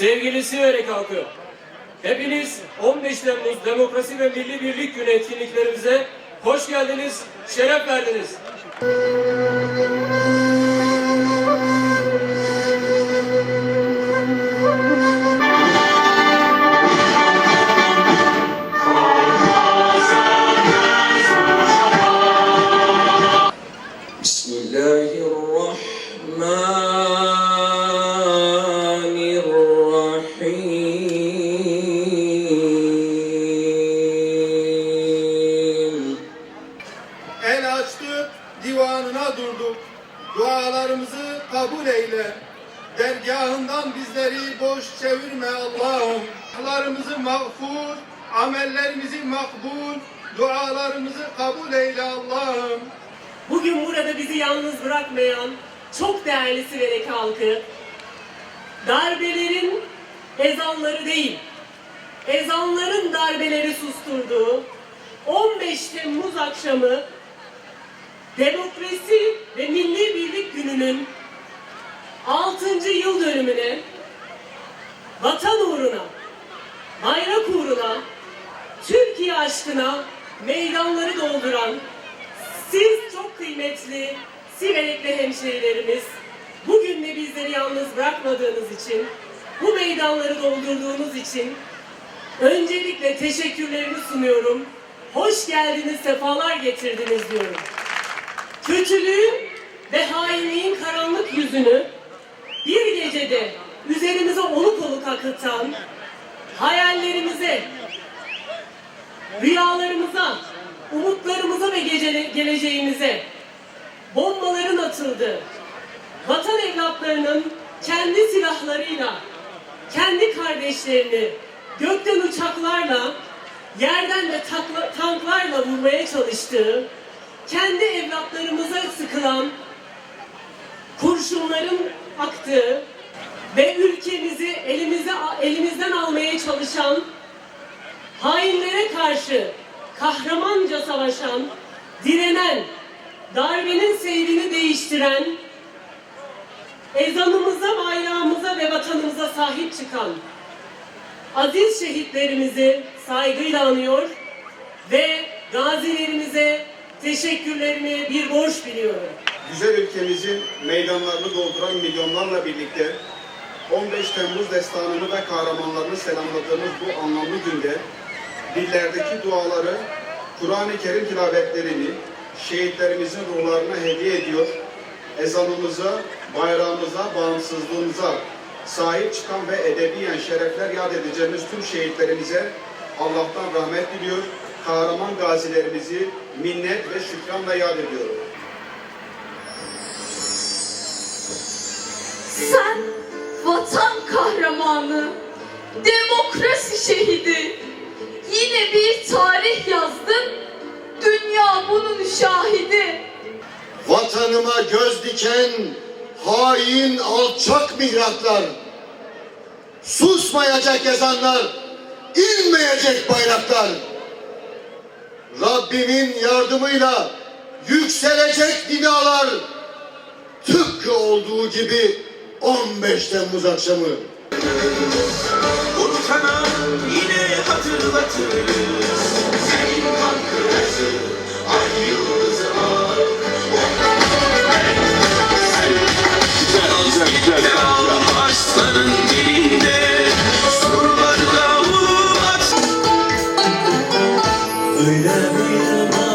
sevgilisiyle kalkıyor. Hepiniz 15 Temmuz Demokrasi ve Milli Birlik Günü etkinliklerimize hoş geldiniz, şeref verdiniz. Bismillahirrahmanirrahim. Kabul eyle. Dergahından bizleri boş çevirme Allah'ım. Dualarımızı mağfur, amellerimizi makbul, dualarımızı kabul eyle Allah'ım. Bugün burada bizi yalnız bırakmayan çok değerli Siverek halkı, darbelerin ezanları değil, ezanların darbeleri susturduğu 15 Temmuz akşamı Demokrasi ve Milli Birlik Günü'nün 6. yıl dönümüne vatan uğruna, bayrak uğruna, Türkiye aşkına meydanları dolduran siz çok kıymetli Siverekli hemşehrilerimiz, bugün de bizleri yalnız bırakmadığınız için, bu meydanları doldurduğunuz için öncelikle teşekkürlerimi sunuyorum. Hoş geldiniz, sefalar getirdiniz diyorum. Kötülüğün ve hainliğin karanlık yüzünü bir gecede üzerimize oluk oluk akıtan, hayallerimize, rüyalarımıza, umutlarımıza ve gece- geleceğimize bombaların atıldığı, vatan evlatlarının kendi silahlarıyla, kendi kardeşlerini gökten uçaklarla, yerden de takla- tanklarla vurmaya çalıştığı, kendi evlatlarımıza sıkılan kurşunların aktığı ve ülkemizi elimize elimizden almaya çalışan hainlere karşı kahramanca savaşan, direnen, darbenin seyrini değiştiren, ezanımıza, bayrağımıza ve vatanımıza sahip çıkan aziz şehitlerimizi saygıyla anıyor ve gazilerimize teşekkürlerimi bir borç biliyorum. Güzel ülkemizin meydanlarını dolduran milyonlarla birlikte 15 Temmuz destanını ve kahramanlarını selamladığımız bu anlamlı günde dillerdeki duaları, Kur'an-ı Kerim tilavetlerini şehitlerimizin ruhlarına hediye ediyor. Ezanımıza, bayrağımıza, bağımsızlığımıza sahip çıkan ve edebiyen şerefler yad edeceğimiz tüm şehitlerimize Allah'tan rahmet diliyor. Kahraman gazilerimizi minnet ve şükranla yad ediyorum. Sen vatan kahramanı, demokrasi şehidi. Yine bir tarih yazdın, dünya bunun şahidi. Vatanıma göz diken hain alçak mihraklar. Susmayacak ezanlar, inmeyecek bayraklar. Rabbimin yardımıyla yükselecek binalar. Tıpkı olduğu gibi 15 Temmuz akşamı. Unutana yine hatırlatırız. Senin kankırası ay yıldızı al. Aslanın dilinde surlarda ulumat Öyle bir